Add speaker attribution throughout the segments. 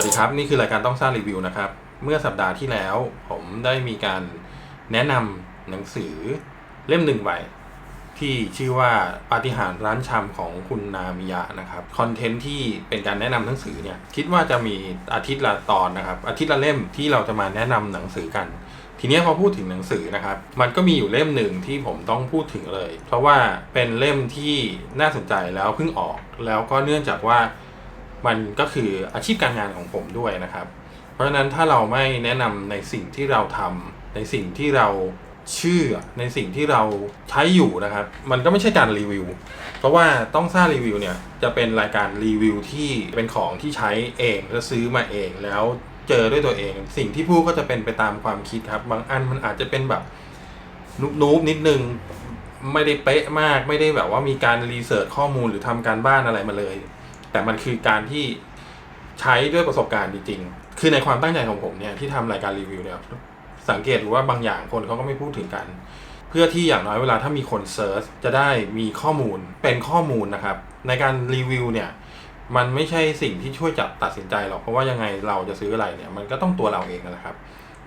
Speaker 1: วัสดีครับ นี่คือรายการต้องสร้างรีวิวนะครับ เมื่อสัปดาห์ที่แล้วผมได้มีการแนะนำหนังสือเล่มหนึ่งใบที่ชื่อว่าปาฏิหาริย์ร้านชำของคุณนามิยะนะครับคอนเทนต์ที่เป็นการแนะนำหนังสือเนี่ยคิดว่าจะมีอาทิตย์ละตอนนะครับ อาทิตย์ละเล่มที่เราจะมาแนะนำหนังสือกัน ทีนี้พอพูดถึงหนังสือนะครับ มันก็มีอยู่เล่มหนึ่งที่ผมต้องพูดถึงเลย เพราะว่าเป็นเล่มที่น่าสนใจแล้วเพิ่งออกแล้วก็เนื่องจากว่า มันก็คืออาชีพการงานของผมด้วยนะครับ เพราะฉะนั้นถ้าเราไม่แนะนำในสิ่งที่เราทำในสิ่งที่เราเชื่อในสิ่งที่เราใช้อยู่นะครับ มันก็ไม่ใช่การรีวิว เพราะว่าต้องสร้างรีวิวเนี่ยจะเป็นรายการรีวิวที่เป็นของที่ใช้เองแล้วซื้อมาเองแล้วเจอด้วยตัวเอง สิ่งที่พูดก็จะเป็นไปตามความคิดครับ บางอันมันอาจจะเป็นแบบนูบๆนิดนึงไม่ได้เป๊ะมาก ไม่ได้แบบว่ามีการรีเสิร์ชข้อมูลหรือทำการบ้านอะไรมาเลย แต่มันคือการที่ใช้ด้วยประสบการณ์จริงๆ คือในความตั้งใจของผมเนี่ยที่ทำรายการรีวิวเนี่ยสังเกตดูว่าบางอย่างคนเขาก็ไม่พูดถึงกัน เพื่อที่อย่างน้อยเวลาถ้ามีคนเซิร์ชจะได้มีข้อมูลเป็นข้อมูลนะครับ ในการรีวิวเนี่ยมันไม่ใช่สิ่งที่ช่วยจับตัดสินใจหรอกเพราะว่ายังไงเราจะซื้ออะไรเนี่ย มันก็ต้องตัวเราเองนะครับ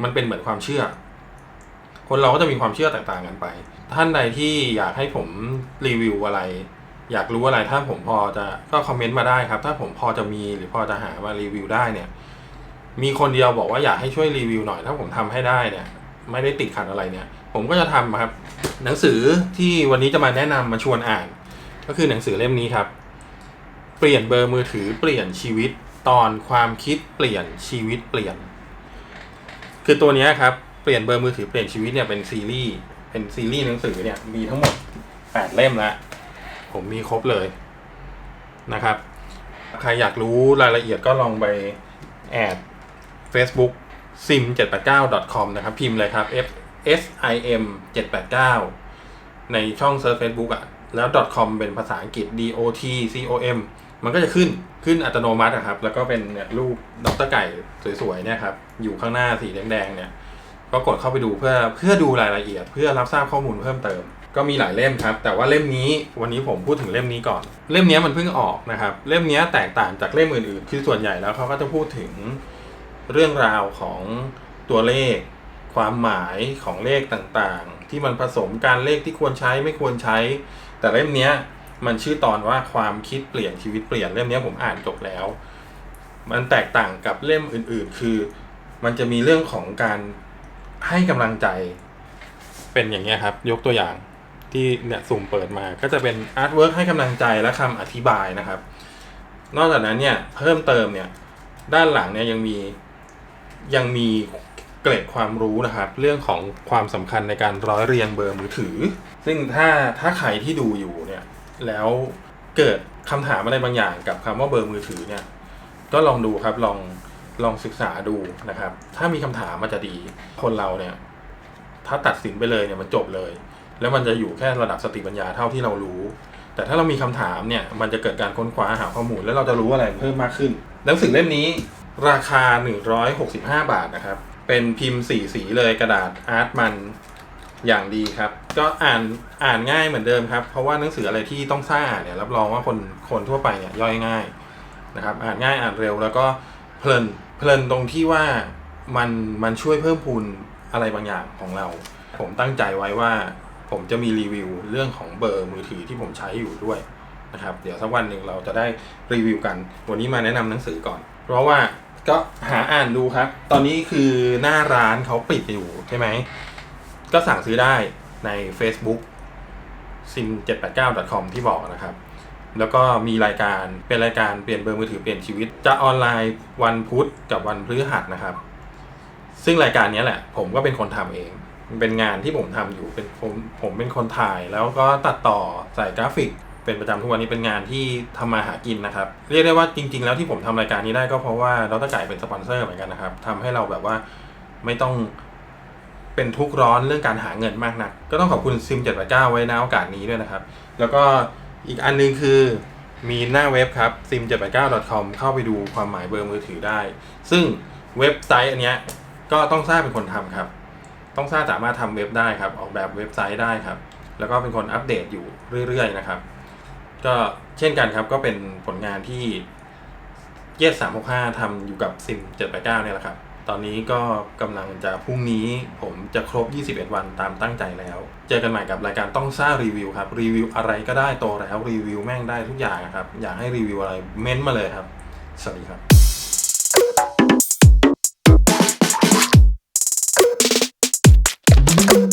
Speaker 1: มันเป็นเหมือนความเชื่อ คนเราก็จะมีความเชื่อแตกต่างกันไป ท่านใดที่อยากให้ผมรีวิวอะไร อยากรู้อะไรถ้าผมพอจะก็คอมเมนต์มาได้ครับ ถ้าผมพอจะมีหรือพอจะหามารีวิวได้เนี่ย มีคนเดียวบอกว่าอยากให้ช่วยรีวิวหน่อย ถ้าผมทำให้ได้เนี่ย ไม่ได้ติดขัดอะไรเนี่ย ผมก็จะทำครับ หนังสือที่วันนี้จะมาแนะนำมาชวนอ่าน ก็คือหนังสือเล่มนี้ครับ เปลี่ยนเบอร์มือถือเปลี่ยนชีวิตตอนความคิดเปลี่ยนชีวิตเปลี่ยน คือตัวนี้ครับเปลี่ยนเบอร์มือถือเปลี่ยนชีวิตเนี่ยเป็นซีรีส์เป็นซีรีส์หนังสือเนี่ยมีทั้งหมดแปดเล่มแล้ว ผมมีครบเลยนะครับ ใครอยากรู้รายละเอียดก็ลองไปแอด Facebook sim 7 8 9 com นะครับ พิมพ์เลยครับ f s i m 7 8 9 ในช่องเซิร์ช Facebook อะแล้ว .com เป็นภาษาอังกฤษ d o t c o m มันก็จะขึ้นขึ้นอัตโนมัติอะครับ แล้วก็เป็นเนี่ยรูปดรไก่สวยๆเนี่ยครับ อยู่ข้างหน้าสีแดงๆเนี่ย ก็กดเข้าไปดูเพื่อเพื่อดูรายละเอียด เพื่อรับทราบข้อมูลเพิ่มเติม ก็มีหลายเล่มครับ แต่ว่าเล่มนี้วันนี้ผมพูดถึงเล่มนี้ก่อน เล่มนี้มันเพิ่งออกนะครับ เล่มนี้แตกต่างจากเล่มอื่นๆ คือส่วนใหญ่แล้วเขาก็จะพูดถึงเรื่องราวของตัวเลข ความหมายของเลขต่างๆ ที่มันผสมการเลขที่ควรใช้ไม่ควรใช้ แต่เล่มนี้มันชื่อตอนว่าความคิดเปลี่ยนชีวิตเปลี่ยนเล่มนี้ผมอ่านจบแล้ว มันแตกต่างกับเล่มอื่นๆ คือ มันจะมีเรื่องของการให้กำลังใจเป็นอย่างเงี้ครับ ยกตัวอย่าง ที่เนี่ยสุ่มเปิดมาก็จะเป็นอาร์ตเวิร์กให้กำลังใจและคำอธิบายนะครับ นอกจากนั้นเนี่ยเพิ่มเติมเนี่ยด้านหลังเนี่ยยังมียังมีเกร็ดความรู้นะครับ เรื่องของความสำคัญในการร้อยเรียงเบอร์มือถือ ซึ่งถ้าถ้าใครที่ดูอยู่เนี่ยแล้วเกิดคำถามอะไรบางอย่างกับคำว่าเบอร์มือถือเนี่ยก็ลองดูครับลองลองศึกษาดูนะครับ ถ้ามีคำถามมันจะดีคนเราเนี่ย ถ้าตัดสินไปเลยเนี่ยมันจบเลย แล้วมันจะอยู่แค่ระดับสติปัญญาเท่าที่เรารู้ แต่ถ้าเรามีคำถามเนี่ย มันจะเกิดการค้นคว้าหาข้อมูล แล้วเราจะรู้อะไรเพิ่มมากขึ้น หนังสือเล่มนี้ราคา 165 บาทนะครับ เป็นพิมพ์สีสีเลยกระดาษอาร์ตมันอย่างดีครับ ก็อ่านอ่านง่ายเหมือนเดิมครับ เพราะว่าหนังสืออะไรที่ต้องสร้างอ่านเนี่ยรับรองว่าคนคนทั่วไปเนี่ยย่อยง่ายนะครับ อ่านง่ายอ่านเร็วแล้วก็เพลินเพลินตรงที่ว่ามันมันช่วยเพิ่มพูนอะไรบางอย่างของเรา ผมตั้งใจไว้ว่า ผมจะมีรีวิวเรื่องของเบอร์มือถือที่ผมใช้อยู่ด้วยนะครับ เดี๋ยวสักวันหนึ่งเราจะได้รีวิวกัน วันนี้มาแนะนำหนังสือก่อน เพราะว่าก็หาอ่านดูครับ ตอนนี้คือหน้าร้านเขาปิดอยู่ใช่ไหม ก็สั่งซื้อได้ใน Facebook sim 7 8 9 com ที่บอกนะครับ แล้วก็มีรายการเป็นรายการเปลี่ยนเบอร์มือถือเปลี่ยนชีวิต จะออนไลน์วันพุธกับวันพฤหัสนะครับ ซึ่งรายการนี้แหละ ผมก็เป็นคนทำเอง มันเป็นงานที่ผมทำอยู่เป็นผมผมเป็นคนถ่ายแล้วก็ตัดต่อใส่กราฟิก เป็นประจำทุกวันนี้เป็นงานที่ทำมาหากินนะครับ เรียกได้ว่าจริง ๆ แล้วที่ผมทำรายการนี้ได้ก็เพราะว่าดรไก่เป็นสปอนเซอร์เหมือนกันนะครับทำให้เราแบบว่าไม่ต้องเป็นทุกข์ร้อนเรื่องการหาเงินมากนัก ก็ต้องขอบคุณซิม789ไว้ในโอกาสนี้ด้วยนะครับ แล้วก็อีกอันนึงคือมีหน้าเว็บครับ sim 7 8 9 com เข้าไปดูความหมายเบอร์มือถือได้ ซึ่งเว็บไซต์อันเนี้ยก็ต้องทราบเป็นคนทำครับ ต้องทราบสามารถทำเว็บได้ครับ ออกแบบเว็บไซต์ได้ครับ แล้วก็เป็นคนอัปเดตอยู่เรื่อยๆนะครับ ก็เช่นกันครับก็เป็นผลงานที่เยส365ทำอยู่กับซิม789เนี่ยแหละครับ ตอนนี้ก็กำลังจะพรุ่งนี้ผมจะครบ 21 วันตามตั้งใจแล้ว เจอกันใหม่กับรายการต้องซ่ารีวิวครับ รีวิวอะไรก็ได้โตแล้วรีวิวแม่งได้ทุกอย่างครับ อยากให้รีวิวอะไรเม้นต์มาเลยครับ สวัสดีครับ Thank you.